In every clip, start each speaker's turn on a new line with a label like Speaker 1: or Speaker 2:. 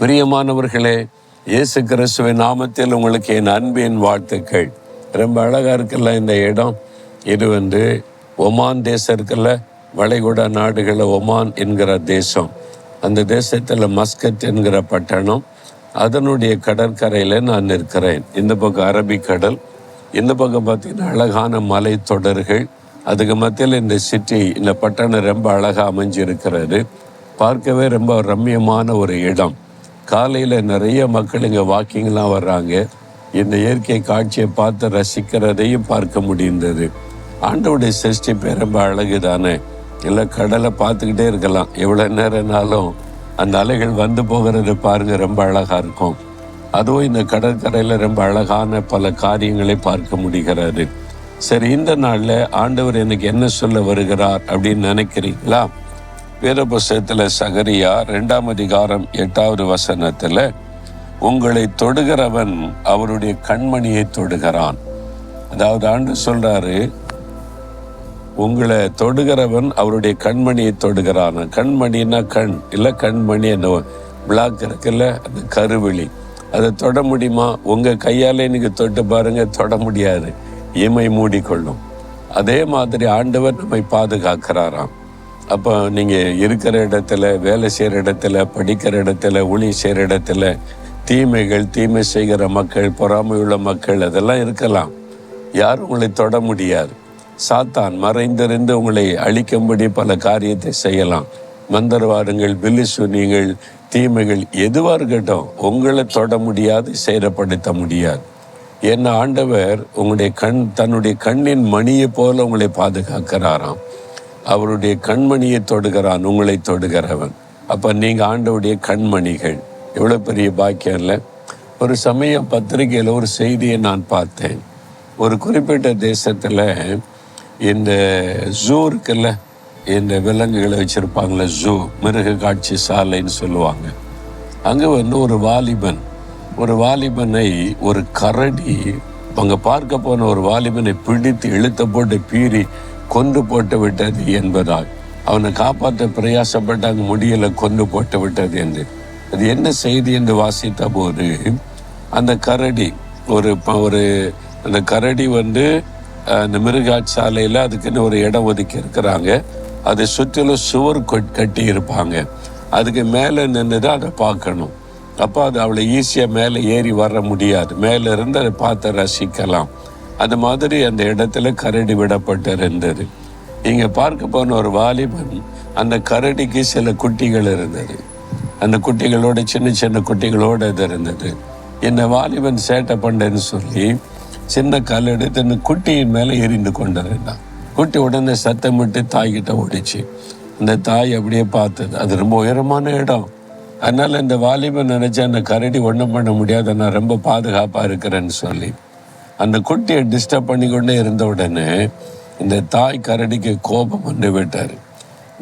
Speaker 1: பிரியமானவர்களே இயேசு கிறிஸ்துவின் நாமத்தில் உங்களுக்கு என் அன்பின் வாழ்த்துக்கள். ரொம்ப அழகாக இருக்குல்ல இந்த இடம்? இது வந்து ஒமான் தேசம் இருக்குல்ல? வளைகுடா நாடுகளில் ஒமான் என்கிற தேசம். அந்த தேசத்தில் மஸ்கட் என்கிற பட்டணம். அதனுடைய கடற்கரையில் நான் இருக்கிறேன் இந்த பக்கம் அரபிக்கடல் இந்த பக்கம் பார்த்தீங்கன்னா அழகான மலை தொடர்கள். அதுக்கு மத்தியில் இந்த சிட்டி இந்த பட்டணம் ரொம்ப அழகாக அமைஞ்சிருக்கிறது. பார்க்கவே ரொம்ப ரம்மியமான ஒரு இடம். காலையில் நிறைய மக்கள் இங்கே வாக்கிங்லாம் வர்றாங்க. இந்த இயற்கை காட்சியை பார்த்து ரசிக்கிறதையும் பார்க்க முடிந்தது. ஆண்டவுடைய சிருஷ்டிப்பே ரொம்ப அழகு தானே. இல்லை கடலை பார்த்துக்கிட்டே இருக்கலாம். எவ்வளோ நேரம்னாலும் அந்த அலைகள் வந்து போகிறது பாருங்க ரொம்ப அழகாக இருக்கும். அதுவும் இந்த கடற்கரையில் ரொம்ப அழகான பல காரியங்களை பார்க்க முடிகிறது. சரி இந்த நாளில் ஆண்டவர் எனக்கு என்ன சொல்ல வருகிறார் அப்படின்னு நினைக்கிறீங்களா? வேத சகரியா ரெண்டாம் அதிகாரம் எட்டாவது வசனத்தில் உங்களை தொடுகிறவன் அவருடைய கண்மணியை தொடுகிறான். அதாவது ஆண்டு சொல்றாரு உங்களை தொடுகிறவன் அவருடைய கண்மணியை தொடுகிறான். கண்மணின்னா கண் இல்லை கண்மணி அந்த பிளாக் இருக்குல்ல அந்த கருவிழி. அதை தொட முடியுமா? உங்கள் கையாலே நீங்க தொட்டு பாருங்க தொட முடியாது. இமை மூடிக்கொள்ளும். அதே மாதிரி ஆண்டவர் நம்மை பாதுகாக்கிறாராம். அப்போ நீங்கள் இருக்கிற இடத்துல வேலை செய்கிற இடத்துல படிக்கிற இடத்துல ஒளி செய்கிற இடத்துல தீமைகள் தீமை செய்கிற மக்கள் பொறாமையுள்ள மக்கள் அதெல்லாம் இருக்கலாம். யாரும் உங்களை தொட முடியாது. சாத்தான் மறைந்திருந்து உங்களை அழிக்கும்படி பல காரியத்தை செய்யலாம். மந்திரவாதங்கள் பில்லி சூனியங்கள் தீமைகள் எதுவாக இருக்கட்டும் உங்களை தொட முடியாது சேரப்படுத்த முடியாது. என்ன ஆண்டவர் உங்களுடைய கண் தன்னுடைய கண்ணின் மணியை போல உங்களை பாதுகாக்கிறாராம். அவருடைய கண்மணியை தொடுகிறான் உங்களை தொடுகிறவன். அப்போ நீங்கள் ஆண்டவுடைய கண்மணிகள். எவ்வளோ பெரிய பாக்கியம் இல்லை? ஒரு சமயம் பத்திரிகையில் ஒரு செய்தியை நான் பார்த்தேன். ஒரு குறிப்பிட்ட தேசத்தில் இந்த ஜூ இருக்குல்ல இந்த விலங்குகளை வச்சுருப்பாங்களே ஜூ மிருக காட்சி சாலைன்னு சொல்லுவாங்க. அங்கே வந்து ஒரு வாலிபன் ஒரு வாலிபனை ஒரு கரடி அங்கே பார்க்க போன ஒரு வாலிபனை பிடித்து இழுத்த போட்டு பீறி கொண்டு போட்டு விட்டது என்பதால் அவனை காப்பாற்ற பிரயாசப்பட்டாங்க முடியல கொண்டு போட்டு விட்டது என்று. அது என்ன செய்தி என்று வாசித்த போது அந்த கரடி ஒரு ப- ஒரு அந்த கரடி வந்து அந்த மிருகாட்சாலையில் அதுக்குன்னு ஒரு இடம் ஒதுக்கி இருக்கிறாங்க. அதை சுற்றிலும் சுவர் கொட்- கட்டி இருப்பாங்க. அதுக்கு மேலே நின்று தான் அதை பார்க்கணும். அப்போ அது அவளை ஈஸியாக மேலே ஏறி வர முடியாது. மேலே இருந்து அதை பார்த்து ரசிக்கலாம். அந்த மாதிரி அந்த இடத்துல கரடி விடப்பட்டிருந்தது. இங்கே பார்க்க போன ஒரு வாலிபன் அந்த கரடிக்கு சில குட்டிகள் இருந்தது. அந்த குட்டிகளோட சின்ன சின்ன குட்டிகளோட இது இருந்தது. என்ன வாலிபன் சேட்டை பண்ணேன்னு சொல்லி சின்ன கல் எடுத்து அந்த குட்டியின் மேலே எரிந்து கொண்டிருந்தான். குட்டி உடனே சத்தமிட்டு தாய்கிட்ட ஓடிச்சு. அந்த தாய் அப்படியே பார்த்தது. அது ரொம்ப உயரமான இடம். அதனால இந்த வாலிபன் நினைச்சா அந்த கரடி ஒன்றும் பண்ண முடியாது. நான் ரொம்ப பாதுகாப்பாக இருக்கிறேன்னு சொல்லி அந்த குட்டியை டிஸ்டர்ப் பண்ணி கொண்டே இருந்த உடனே இந்த தாய் கரடிக்கு கோபம் வந்து விட்டார்.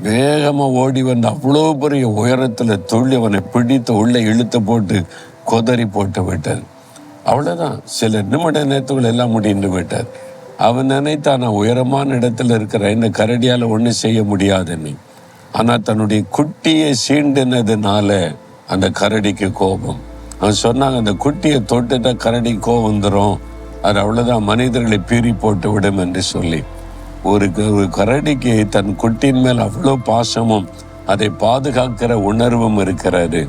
Speaker 1: வேகமாக ஓடி வந்து அவ்வளோ பெரிய உயரத்தில் துள்ளி அவனை பிடித்து உள்ளே இழுத்து போட்டு கொதறி போட்டு விட்டார். அவ்வளோதான் சில நிமிட நேரத்துக்குள் எல்லாம் முடிந்து விட்டார். அவன் நினைத்தான் நான் உயரமான இடத்துல இருக்கிற இந்த கரடியால் ஒன்றும் செய்ய முடியாதுன்னு. ஆனால் தன்னுடைய குட்டியை சீண்டினதுனால அந்த கரடிக்கு கோபம். அவன் சொன்னாங்க அந்த குட்டியை தொட்டுட்டா கரடி கோபம் வந்துடும் அது அவ்வளோதான் மனிதர்களை பீறி போட்டு விடும் என்று சொல்லி. ஒரு ஒரு கரடிக்கு தன் குட்டின் மேல் அவ்வளோ பாசமும் அதை பாதுகாக்கிற உணர்வும் இருக்கிறது.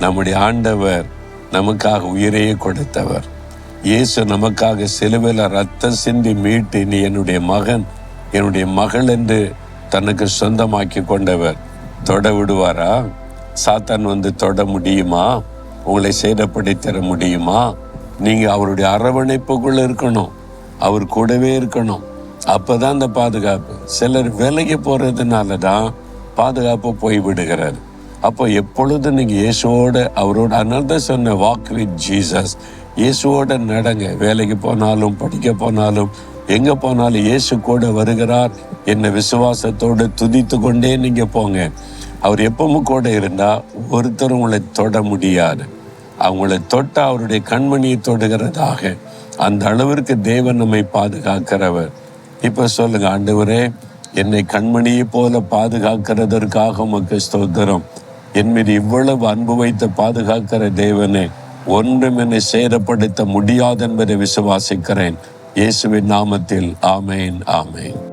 Speaker 1: நம்முடைய ஆண்டவர் நமக்காக உயிரையே கொடுத்தவர். இயேசு நமக்காக சிலுவையில் ரத்தம் சிந்தி மீட்டு நீ என்னுடைய மகன் என்னுடைய மகள் என்று தனக்கு சொந்தமாக்கி கொண்டவர். தொட விடுவாரா? சாத்தான் வந்து தொட முடியுமா? உங்களை சேதப்படுத்திட முடியுமா? நீங்கள் அவருடைய அரவணைப்புக்குள்ளே இருக்கணும். அவர் கூடவே இருக்கணும். அப்போ தான் அந்த பாதுகாப்பு. சிலர் வேலைக்கு போகிறதுனால தான் பாதுகாப்பு போய் விடுகிறார் அப்போ எப்பொழுதும் நீங்கள் இயேசுவோட அவரோட அதனால சொன்ன வாக் வித் ஜீசஸ் இயேசுவோட நடங்க. வேலைக்கு போனாலும் படிக்க போனாலும் எங்கே போனாலும் இயேசு கூட வருகிறார் என்ன விசுவாசத்தோடு துதித்து கொண்டே நீங்கள் போங்க. அவர் எப்பவும் கூட இருந்தால் ஒருத்தர் உங்களை தொட முடியாது. அவங்களை தொட்ட அவருடைய கண்மணியை தொடுகிறதாக. அந்த அளவிற்கு தேவன் நம்மை பாதுகாக்கிறவர். இப்ப சொல்லுங்க ஆண்டவரே என்னை கண்மணியை போல பாதுகாக்கிறதற்காக உமக்கு ஸ்தோத்திரம். என் மீது இவ்வளவு அன்பு வைத்து பாதுகாக்கிற தேவனே ஒன்றும் என்னை சேதப்படுத்த முடியாது என்பதை விசுவாசிக்கிறேன். இயேசுவின் நாமத்தில் ஆமேன் ஆமேன்.